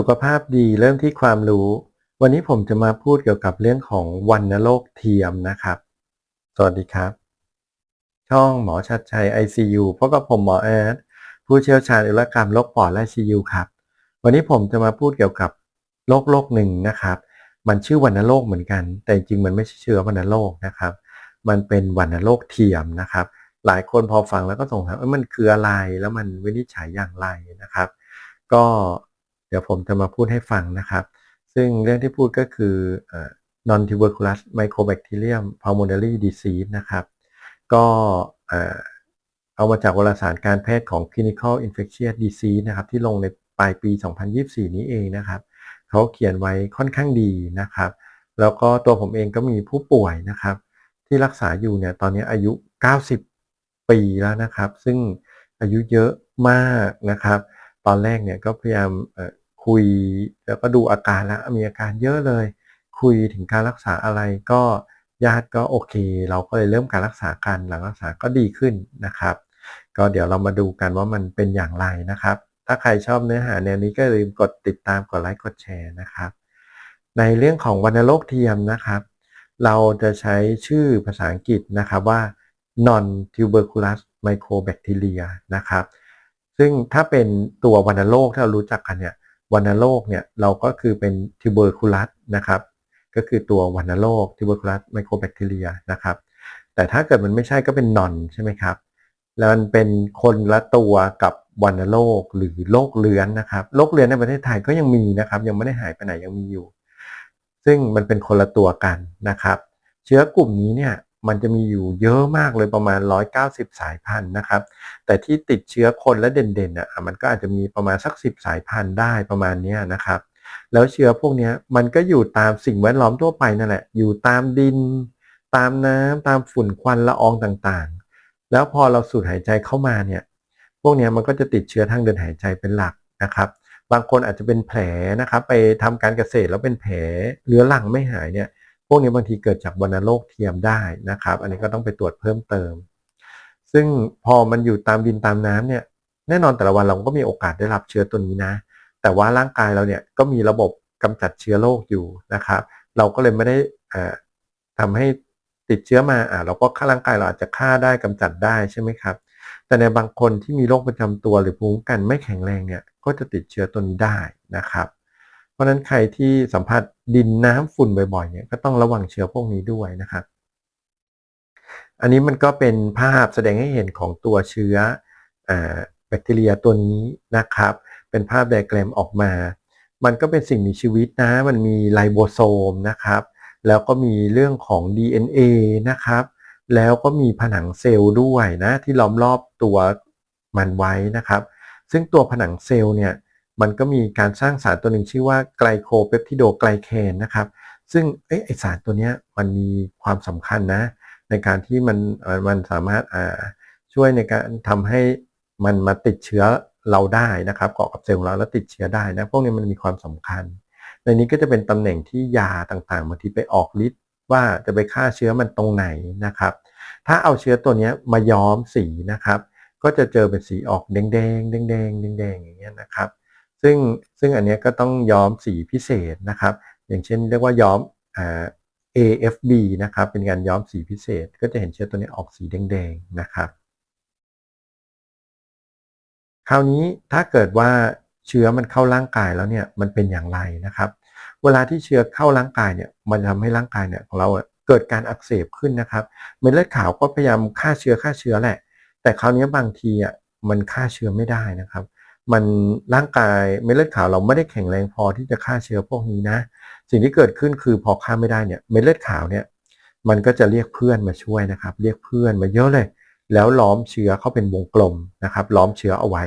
สุขภาพดีเริ่มที่ความรู้ วันนี้ผมจะมาพูดเกี่ยวกับเรื่องของวัณโรคเทียมนะครับ สวัสดีครับ ช่องหมอชัดชัย ICU พบกับผมหมอแอดผู้เชี่ยวชาญอุลกรรมโรคปอดและ ICU ครับ วันนี้ผมจะมาพูดเกี่ยวกับโรคโรคหนึ่งนะครับ มันชื่อวัณโรคเหมือนกัน แต่จริงๆมันไม่ใช่เชื้อวัณโรคนะครับ มันเป็นวัณโรคเทียมนะครับ หลายคนพอฟังแล้วก็สงสัยว่ามันคืออะไรแล้วมันวินิจฉัยอย่างไรนะครับ ก็ เดี๋ยวผมจะมาพูดให้ฟังนะครับ ซึ่งเรื่องที่พูดก็คือ non tuberculous mycobacterium pulmonary disease นะครับ ก็เอามาจากวารสารการแพทย์ของ clinical infectious disease นะครับ ที่ลงในปลายปี 2024 นี้เองนะครับเขาเขียนไว้ค่อนข้างดีนะครับ แล้วก็ตัวผมเองก็มีผู้ป่วยนะครับ ที่รักษาอยู่เนี่ยตอนนี้อายุ 90 ปีแล้วนะครับ ซึ่งอายุเยอะมากนะครับ ตอนแรกเนี่ยก็พยายามคุยแล้วก็ดูอาการแล้วมีอาการเยอะเลย คุยถึงการรักษาอะไรก็ญาติก็โอเค เราก็เลยเริ่มการรักษากันหลังรักษาก็ดีขึ้นนะครับ ก็เดี๋ยวเรามาดูกันว่ามันเป็นอย่างไรนะครับ ถ้าใครชอบเนื้อหาแนวนี้ก็ลืมกดติดตามกดไลค์กดแชร์นะครับ ในเรื่องของวัณโรคเทียมนะครับ เราจะใช้ชื่อภาษาอังกฤษนะครับว่า non tuberculous mycobacteria นะครับ ซึ่งถ้าเป็นตัววัณโรคที่เรารู้จักกันเนี่ยวัณโรคเนี่ยเราก็คือเป็น tuberculous นะครับก็คือตัววัณโรค tuberculous mycobacteria นะครับแต่ถ้าเกิดมันไม่ใช่ก็เป็น non ใช่ไหมครับแล้วมันเป็นคนละตัวกับวัณโรคหรือโรคเรื้อนนะครับโรคเรื้อนในประเทศไทยก็ยังมีนะครับยังไม่ได้หายไปไหนยังมีอยู่ ซึ่งมันเป็นคนละตัวกันนะครับ เชื้อกลุ่มนี้เนี่ย มันจะมีอยู่เยอะมากเลยประมาณ 190 สายพันธุ์นะครับ แต่ที่ติดเชื้อคนและเด่นๆอะมันก็อาจจะมีประมาณสัก 10 สายพันธุ์ได้ประมาณนี้นะครับ แล้วเชื้อพวกนี้มันก็อยู่ตามสิ่งแวดล้อมทั่วไปนั่นแหละ อยู่ตามดิน ตามน้ำตามฝุ่นควันละอองต่างๆ แล้วพอเราสูดหายใจเข้ามาเนี่ย พวกนี้มันก็จะติดเชื้อทางเดินหายใจเป็นหลักนะครับบางคนอาจจะเป็นแผลนะครับไปทำการเกษตรแล้วเป็นแผลเรื้อรังไม่หายเนี่ย พวกนี้บางทีเกิดจากวัณโรคเทียมได้นะครับ อันนี้ก็ต้องไปตรวจเพิ่มเติม ซึ่งพอมันอยู่ตามดินตามน้ำเนี่ยแน่นอนแต่ละวันเราก็มีโอกาสได้รับเชื้อตัวนี้นะ แต่ว่าร่างกายเราเนี่ยก็มีระบบกำจัดเชื้อโรคอยู่นะครับ เราก็เลยไม่ได้ทำให้ติดเชื้อมาอ่าเราก็ค่าร่างกายเราอาจจะฆ่าได้กำจัดได้ใช่ไหมครับ แต่ในบางคนที่มีโรคประจำตัวหรือภูมิคุ้มกันไม่แข็งแรงเนี่ยก็จะติดเชื้อตัวนี้ได้นะครับ ราะนั้นใครที่สัมผัสดินน้ำฝุ่นบ่อยๆเนี่ยก็ต้องระวังเชื้อพวกนี้ด้วยนะครับ อันนี้มันก็เป็นภาพแสดงให้เห็นของตัวเชื้อแบคทีเรียตัวนี้นะครับ เป็นภาพไดแกรมออกมา มันก็เป็นสิ่งมีชีวิตนะ มันมีไลโบโซมนะครับ แล้วก็มีเรื่องของ DNA นะครับ แล้วก็มีผนังเซลล์ด้วยนะที่ล้อมรอบตัวมันไว้นะครับ ซึ่งตัวผนังเซลล์เนี่ย มันก็มีการสร้างสารตัวหนึ่งชื่อว่าไกลโคเปปทิโดไกลแคนนะครับ ซึ่งไอสารตัวนี้มันมีความสำคัญนะ ในการที่มันมันสามารถช่วยในการทำให้มันมาติดเชื้อเราได้นะครับเกาะกับเซลล์เราแล้วติดเชื้อได้นะพวกนี้มันมีความสำคัญ ในนี้ก็จะเป็นตำแหน่งที่ยาต่างๆบางทีไปออกฤทธิ์ว่าจะไปฆ่าเชื้อมันตรงไหนนะครับ ถ้าเอาเชื้อตัวนี้มาย้อมสีนะครับ ก็จะเจอเป็นสีออกแดงแดงๆแดงๆแดงๆอย่างเงี้ยนะครับ ซึ่งซึ่งอันนี้ก็ต้องย้อมสีพิเศษนะครับ อย่างเช่นเรียกว่าย้อมอ AFB นะครับ เป็นการย้อมสีพิเศษ ก็จะเห็นเชื้อตัวนี้ออกสีแดงๆนะครับ คราวนี้ถ้าเกิดว่าเชื้อมันเข้าร่างกายแล้วเนี่ยมันเป็นอย่างไรนะครับ เวลาที่เชื้อเข้าร่างกายเนี่ยมันทำให้ร่างกายเนี่ยของเราเกิดการอักเสบขึ้นนะครับเม็ดเลือดขาวก็พยายามฆ่าเชื้อฆ่าเชื้อแหละ แต่คราวนี้บางทีอะมันฆ่าเชื้อไม่ได้นะครับ มันร่างกายเม็ดเลือดขาวเราไม่ได้แข็งแรงพอที่จะฆ่าเชื้อพวกนี้นะ สิ่งที่เกิดขึ้นคือพอฆ่าไม่ได้เนี่ยเม็ดเลือดขาวเนี่ยมันก็จะเรียกเพื่อนมาช่วยนะครับ เรียกเพื่อนมาเยอะเลย แล้วล้อมเชื้อเข้าเป็นวงกลมนะครับ ล้อมเชื้อเอาไว้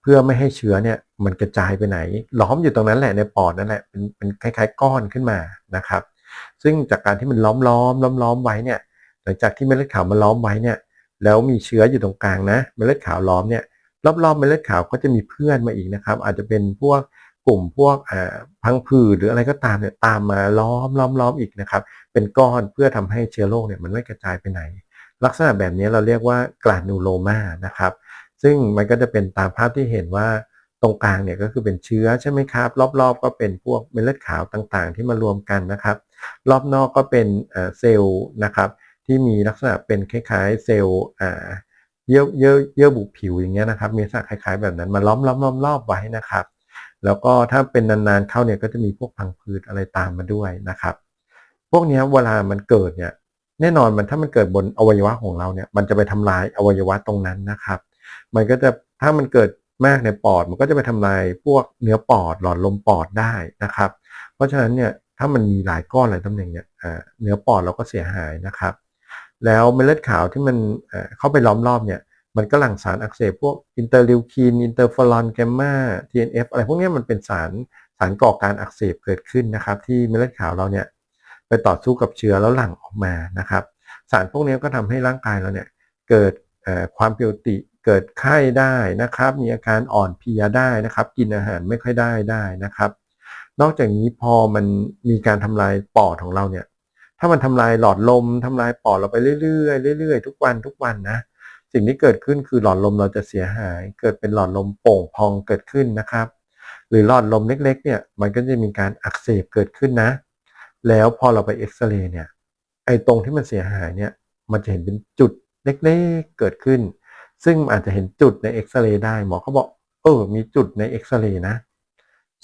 เพื่อไม่ให้เชื้อเนี่ยมันกระจายไปไหน ล้อมอยู่ตรงนั้นแหละในปอดนั่นแหละเป็นเป็นคล้ายๆก้อนขึ้นมานะครับ ซึ่งจากการที่มันล้อมล้อมล้อมล้อมไว้เนี่ยหลังจากที่เม็ดเลือดขาวมันล้อมไว้เนี่ยแล้วมีเชื้ออยู่ตรงกลางนะเม็ดเลือดขาวล้อมเนี่ย รอบๆเม็ดเลือดขาวก็จะมีเพื่อนมาอีกนะครับ อาจจะเป็นพวกกลุ่มพวกพังผืดหรืออะไรก็ตามเนี่ยตามมาล้อมล้อมล้อมอีกนะครับ เป็นก้อนเพื่อทำให้เชื้อโรคเนี่ยมันไม่กระจายไปไหน ลักษณะแบบนี้เราเรียกว่ากลานูโลมานะครับ ซึ่งมันก็จะเป็นตามภาพที่เห็นว่าตรงกลางเนี่ยก็คือเป็นเชื้อใช่ไหมครับ รอบๆ ก็เป็นพวกเม็ดเลือดขาวต่างๆ ที่มารวมกันนะครับ รอบนอกก็เป็นเซลล์นะครับที่มีลักษณะเป็นคล้ายๆเซลล์ เยื่อเยื่อเยื่อบุผิวอย่างเงี้ยนะครับ มีลักษณะคล้าย ๆ แบบนั้นมาล้อมล้อมล้อมรอบไว้นะครับ แล้วก็ถ้าเป็นนานๆเข้าเนี่ยก็จะมีพวกพังผืดอะไรตามมาด้วยนะครับ พวกนี้เวลามันเกิดเนี่ยแน่นอนมันถ้ามันเกิดบนอวัยวะของเราเนี่ย มันจะไปทำลายอวัยวะตรงนั้นนะครับ มันก็จะถ้ามันเกิดมากในปอดมันก็จะไปทำลายพวกเนื้อปอดหลอดลมปอดได้นะครับ เพราะฉะนั้นเนี่ยถ้ามันมีหลายก้อนหลายตำแหน่งเนี่ยเนื้อปอดเราก็เสียหายนะครับ แล้วเม็ดเลือดขาวที่มันเข้าไปล้อมรอบเนี่ยมันก็หลั่งสารอักเสบพวกอินเตอร์ลิวคีนอินเตอร์ฟอลอนแกมมา TNF อะไรพวกนี้มันเป็นสารสารก่อการอักเสบเกิดขึ้นนะครับ ที่เม็ดเลือดขาวเราเนี่ยไปต่อสู้กับเชื้อแล้วหลั่งออกมานะครับ สารพวกนี้ก็ทำให้ร่างกายเราเนี่ยเกิดความเปียวติ เกิดไข้ได้นะครับ มีอาการอ่อนเพลียได้นะครับ กินอาหารไม่ค่อยได้ได้นะครับ นอกจากนี้พอมันมีการทำลายปอดของเราเนี่ย ถ้ามันทำลายหลอดลมทำลายปอดเราไปเรื่อยๆเรื่อยๆทุกวันทุกวันนะสิ่งที่เกิดขึ้นคือหลอดลมเราจะเสียหาย เกิดเป็นหลอดลมโป่งพองเกิดขึ้นนะครับ หรือหลอดลมเล็ก ๆ เนี่ยมันก็จะมีการอักเสบเกิดขึ้นนะ แล้วพอเราไปเอ็กซเรย์เนี่ยไอ้ตรงที่มันเสียหายเนี่ยมันจะเห็นเป็นจุดเล็กๆเกิดขึ้น ซึ่งอาจจะเห็นจุดในเอ็กซเรย์ได้หมอเขาบอกเออมีจุดในเอ็กซเรย์นะ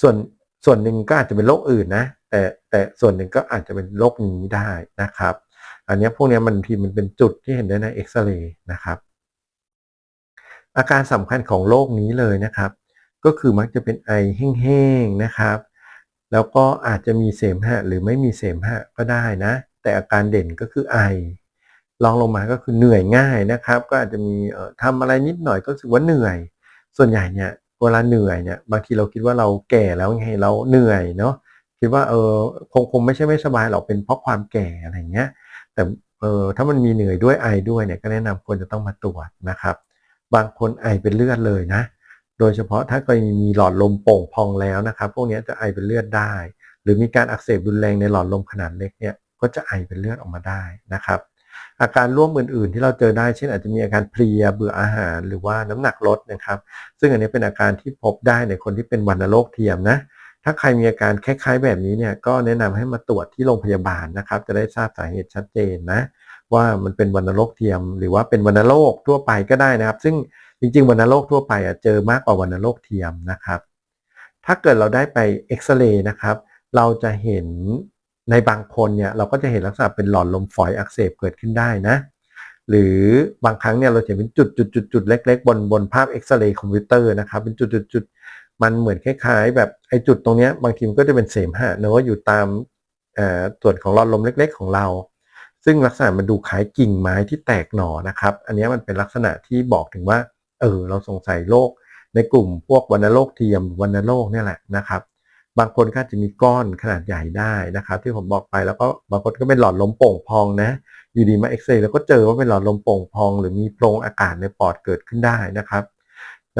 ส่วนส่วนหนึ่งก็อาจจะเป็นโรคอื่นนะ แต่แต่ส่วนหนึ่งก็อาจจะเป็นโรคนี้ได้นะครับ อันนี้พวกนี้มันทีมันเป็นจุดที่เห็นได้ในเอ็กซเรย์นะครับ อาการสำคัญของโรคนี้เลยนะครับ ก็คือมักจะเป็นไอแห้งๆนะครับ แล้วก็อาจจะมีเสมหะหรือไม่มีเสมหะก็ได้นะ แต่อาการเด่นก็คือไอลองลงมาก็คือเหนื่อยง่ายนะครับ ก็อาจจะมีทำอะไรนิดหน่อยก็รู้สึกว่าเหนื่อย ส่วนใหญ่เนี่ยเวลาเหนื่อยเนี่ยบางทีเราคิดว่าเราแก่แล้วไงเราเหนื่อยเนาะ คิดว่าเออคงคงไม่ใช่ไม่สบายหรอกเป็นเพราะความแก่อะไรเงี้ย แต่เออถ้ามันมีเหนื่อยด้วยไอด้วยเนี่ยก็แนะนำควรจะต้องมาตรวจนะครับ บางคนไอเป็นเลือดเลยนะ โดยเฉพาะถ้ากรณีมีหลอดลมโป่งพองแล้วนะครับ พวกนี้จะไอเป็นเลือดได้ หรือมีการอักเสบรุนแรงในหลอดลมขนาดเล็กเนี่ยก็จะไอเป็นเลือดออกมาได้นะครับ อาการร่วมอื่น ๆ ที่เราเจอได้เช่น อาจจะมีอาการเพลียเบื่ออาหารหรือว่าน้ำหนักลดนะครับ ซึ่งอันนี้เป็นอาการที่พบได้ในคนที่เป็นวัณโรคเทียมนะ ถ้าใครมีอาการคล้ายๆ แบบนี้เนี่ยก็แนะนำให้มาตรวจที่โรงพยาบาลนะครับ จะได้ทราบสาเหตุชัดเจนนะว่ามันเป็นวัณโรคเทียม หรือว่าเป็นวัณโรคทั่วไปก็ได้นะครับ ซึ่งจริง ๆวัณโรคทั่วไปเจอมากกว่าวัณโรคเทียมนะครับ ถ้าเกิดเราได้ไปเอ็กซเรย์นะครับ เราจะเห็นในบางคนเนี่ยเราก็จะเห็นลักษณะเป็นหลอดลมฝอยอักเสบเกิดขึ้นได้นะ หรือบางครั้งเนี่ยเราจะเห็นเป็นจุดจุดจุดจุดเล็ก ๆ บนบนภาพเอ็กซเรย์คอมพิวเตอร์นะครับ เป็นจุดจุดจุด มันเหมือนคล้ายๆ แบบไอ้จุดตรงนี้บางทีมันก็จะเป็นเสมหะเนอะอยู่ตามส่วนของหลอดลมเล็ก ๆ ของเรา ซึ่งลักษณะมันดูคล้ายกิ่งไม้ที่แตกหน่อนะครับ อันนี้มันเป็นลักษณะที่บอกถึงว่า เออ เราสงสัยโรคในกลุ่มพวกวัณโรคเทียมวัณโรคเนี่ยแหละนะครับ บางคนก็จะมีก้อนขนาดใหญ่ได้นะครับ ที่ผมบอกไปแล้วก็บางคนก็เป็นหลอดลมโป่งพองนะ อยู่ดีมาเอ็กซเรย์แล้วก็เจอว่าเป็นหลอดลมโป่งพอง หรือมีโพรงอากาศในปอดเกิดขึ้นได้นะครับ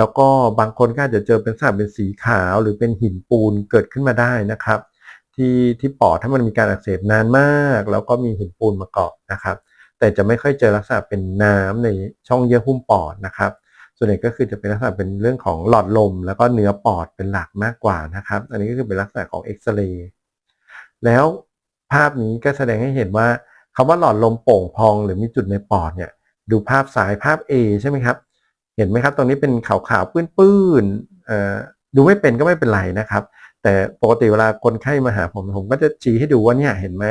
แล้วก็บางคนก็อาจจะเจอเป็นสารเป็นสีขาวหรือเป็นหินปูนเกิดขึ้นมาได้นะครับ ที่ที่ปอดถ้ามันมีการอักเสบนานมาก แล้วก็มีหินปูนมาเกาะนะครับ แต่จะไม่ค่อยเจอลักษณะเป็นน้ำในช่องเยื่อหุ้มปอดนะครับ ส่วนใหญ่ก็คือจะเป็นลักษณะเป็นเรื่องของหลอดลม แล้วก็เนื้อปอดเป็นหลักมากกว่านะครับ อันนี้ก็คือเป็นลักษณะของเอ็กซเรย์แล้วภาพนี้ก็แสดงให้เห็นว่าคำว่าหลอดลมโป่งพอง หรือมีจุดในปอดเนี่ยดูภาพซ้ายภาพ A ใช่ไหมครับ เห็นไหมครับ ตรงนี้เป็นขาวๆปื้นๆดูไม่เป็นก็ไม่เป็นไรนะครับ แต่ปกติเวลาคนไข้มาหาผมผมก็จะชี้ให้ดูว่าเนี่ยเห็นไหม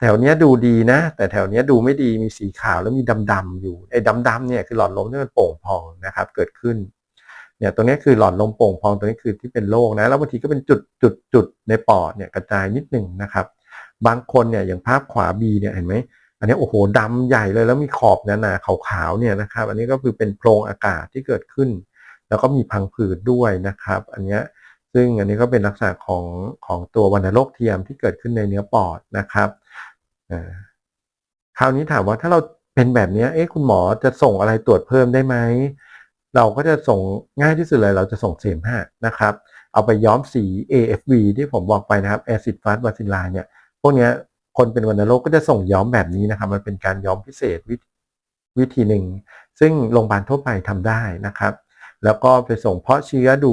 แถวนี้ดูดีนะ แต่แถวนี้ดูไม่ดีมีสีขาวแล้วมีดำๆอยู่ไอ้ดำๆเนี่ยคือหลอดลมที่มันโป่งพองนะครับ เกิดขึ้นเนี่ยตรงนี้คือหลอดลมโป่งพองตรงนี้คือที่เป็นโรคนะแล้วบางทีก็เป็นจุดจุดจุดในปอดเนี่ยกระจายนิดหนึ่งนะครับ บางคนเนี่ยอย่างภาพขวา B เนี่ยเห็นไหม อันนี้โอ้โหดำใหญ่เลยแล้วมีขอบหนาๆขาวๆเนี่ยนะครับ อันนี้ก็คือเป็นโพรงอากาศที่เกิดขึ้น แล้วก็มีพังผืดด้วยนะครับ อันนี้ซึ่งอันนี้ก็เป็นลักษณะของของตัววัณโรคเทียมที่เกิดขึ้นในเนื้อปอดนะครับคราวนี้ถามว่าถ้าเราเป็นแบบนี้เอ๊ะคุณหมอจะส่งอะไรตรวจเพิ่มได้ไหมเราก็จะส่งง่ายที่สุดเลยเราจะส่งเสมหะนะครับ เอาไปย้อมสี AFV ที่ผมบอกไปนะครับ acid fast v a c i l l เนี่ยพวกนี้ คนเป็นวัณโรคก็จะส่งย้อมแบบนี้นะครับ มันเป็นการย้อมพิเศษววิธีหนึ่ง ซึ่งโรงพยาบาลทั่วไปทำได้นะครับ แล้วก็ไปส่งเพาะเชื้อดู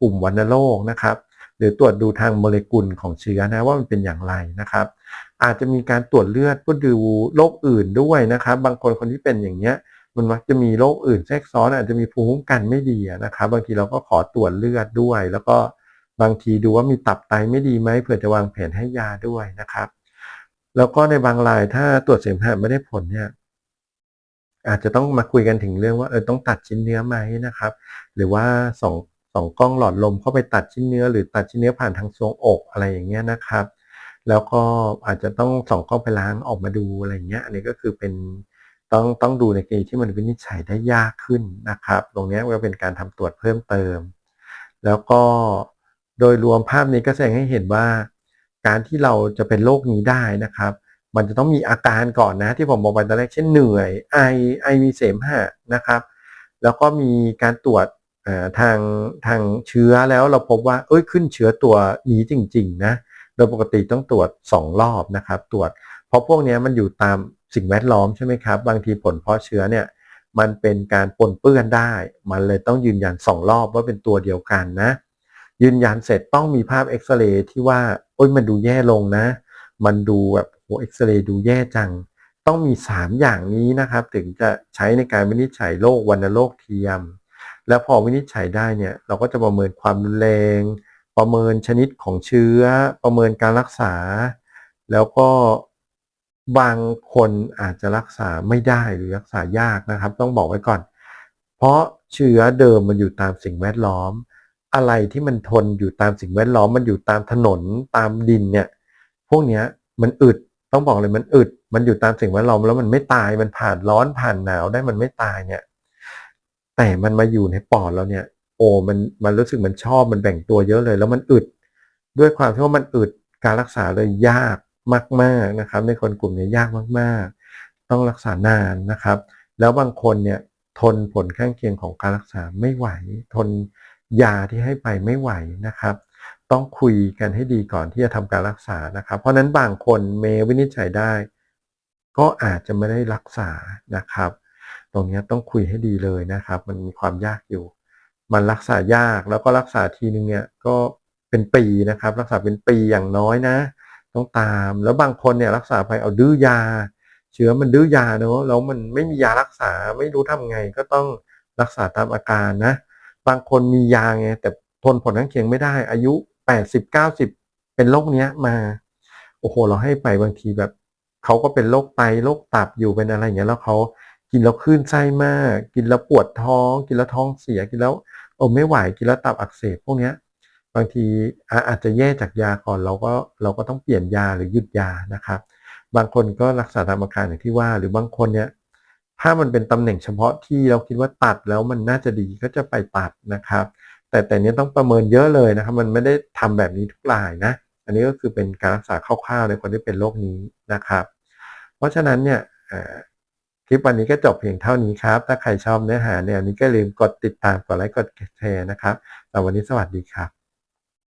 กลุ่มวัณโรคนะครับ หรือตรวจดูทางโมเลกุลของเชื้อนะว่ามันเป็นอย่างไรนะครับ อาจจะมีการตรวจเลือดเพื่อดูโรคอื่นด้วยนะครับ บางคนคนที่เป็นอย่างเนี้ยมันมักจะมีโรคอื่นแทรกซ้อนอาจจะมีภูมิคุ้มกันไม่ดีนะครับ บางทีเราก็ขอตรวจเลือดด้วย แล้วก็บางทีดูว่ามีตับไตไม่ดีไหมเผื่อจะวางแผนให้ยาด้วยนะครับ แล้วก็ในบางรายถ้าตรวจเสมหะไม่ได้ผลเนี่ย อาจจะต้องมาคุยกันถึงเรื่องว่าเออต้องตัดชิ้นเนื้อไหมนะครับ หรือว่าสองสองกล้องหลอดลมเข้าไปตัดชิ้นเนื้อ หรือตัดชิ้นเนื้อผ่านทางทรวงอกอะไรอย่างเงี้ยนะครับ แล้วก็อาจจะต้องส่องกล้องไปล้างออกมาดูอะไรเงี้ยอันนี้ก็คือเป็นต้องต้องดูในกรณีที่มันวินิจฉัยได้ยากขึ้นนะครับ ตรงนี้ก็เป็นการทำตรวจเพิ่มเติม แล้วก็โดยรวมภาพนี้ก็แสดงให้เห็นว่า การที่เราจะเป็นโรคนี้ได้นะครับ มันจะต้องมีอาการก่อนนะที่ผมบอกไปตอนแรกเช่นเหนื่อย ไอไอมีเสมหะนะครับ แล้วก็มีการตรวจทางทางเชื้อแล้วเราพบว่าเอ้ยขึ้นเชื้อตัวนี้จริงๆนะโดยปกติต้องตรวจ 2 รอบนะครับ ตรวจ เพราะพวกนี้มันอยู่ตามสิ่งแวดล้อมใช่ไหมครับ บางทีผลเพาะเชื้อเนี่ยมันเป็นการปนเปื้อนได้ มันเลยต้องยืนยัน 2 รอบว่าเป็นตัวเดียวกันนะ ยืนยันเสร็จต้องมีภาพเอ็กซเรย์ที่ว่า โอ้ยมันดูแย่ลงนะ มันดูแบบโหเอ็กซเรย์ดูแย่จัง ต้องมี 3 อย่างนี้นะครับ ถึงจะใช้ในการวินิจฉัยโรควัณโรคเทียม แล้วพอวินิจฉัยได้เนี่ย เราก็จะประเมินความรุนแรง ประเมินชนิดของเชื้อ ประเมินการรักษา แล้วก็บางคนอาจจะรักษาไม่ได้หรือรักษายากนะครับ ต้องบอกไว้ก่อน เพราะเชื้อเดิมมันอยู่ตามสิ่งแวดล้อม อะไรที่มันทนอยู่ตามสิ่งแวดล้อมมันอยู่ตามถนนตามดินเนี่ย พวกเนี้ยมันอึดต้องบอกเลยมันอึด มันอยู่ตามสิ่งแวดล้อมแล้วมันไม่ตายมันผ่านร้อนผ่านหนาวได้มันไม่ตายเนี่ย แต่มันมาอยู่ในปอดเราเนี่ย โอ้มันมันรู้สึกมันชอบมันแบ่งตัวเยอะเลย แล้วมันอึด ด้วยความที่ว่ามันอึดการรักษาเลยยากมาก ๆนะครับ ในคนกลุ่มนี้ยากมากๆ ต้องรักษานานนะครับ แล้วบางคนเนี่ยทนผลข้างเคียงของการรักษาไม่ไหว ทน ยาที่ให้ไปไม่ไหวนะครับ ต้องคุยกันให้ดีก่อนที่จะทำการรักษานะครับ เพราะนั้นบางคนเมวินิจฉัยได้ ก็อาจจะไม่ได้รักษานะครับ ตรงนี้ต้องคุยให้ดีเลยนะครับ มันมีความยากอยู่ มันรักษายากแล้วก็รักษาทีนึงเนี่ยก็เป็นปีนะครับ รักษาเป็นปีอย่างน้อยนะ ต้องตามแล้วบางคนเนี่ยรักษาไปเอาดื้อยา เชื้อมันดื้อยาเนอะแล้วมันไม่มียารักษาไม่รู้ทำไงก็ต้องรักษาตามอาการนะ บางคนมียาไงแต่ทนผลข้างเคียงไม่ได้ อายุ80 90เป็นโรคเนี้ยมา โอ้โห เราให้ไปบางทีแบบเขาก็เป็นโรคไตโรคตับอยู่เป็นอะไรอย่างเงี้ยแล้วเขากินแล้วคลื่นไส้มาก กินแล้วปวดท้อง กินแล้วท้องเสียกินแล้วโอ้ไม่ไหวกินแล้วตับอักเสบพวกเนี้ยบางทีอาจจะแย่จากยาก่อนเราก็เราก็ต้องเปลี่ยนยาหรือหยุดยานะครับ บางคนก็รักษาตามอาการอย่างที่ว่า หรือบางคนเนี่ย ถ้ามันเป็นตำแหน่งเฉพาะที่เราคิดว่าตัดแล้วมันน่าจะดีก็จะไปตัดนะครับ แต่แต่นี้ต้องประเมินเยอะเลยนะครับ มันไม่ได้ทำแบบนี้ทุกรายนะ อันนี้ก็คือเป็นการรักษาคร่าวๆในคนที่เป็นโรคนี้นะครับ เพราะฉะนั้นเนี่ยคลิปวันนี้ก็จบเพียงเท่านี้ครับ ถ้าใครชอบเนื้อหาแนวนี้ก็ลืมกดติดตามกดไลค์กดแชร์นะครับสำหรับวันนี้สวัสดีครับ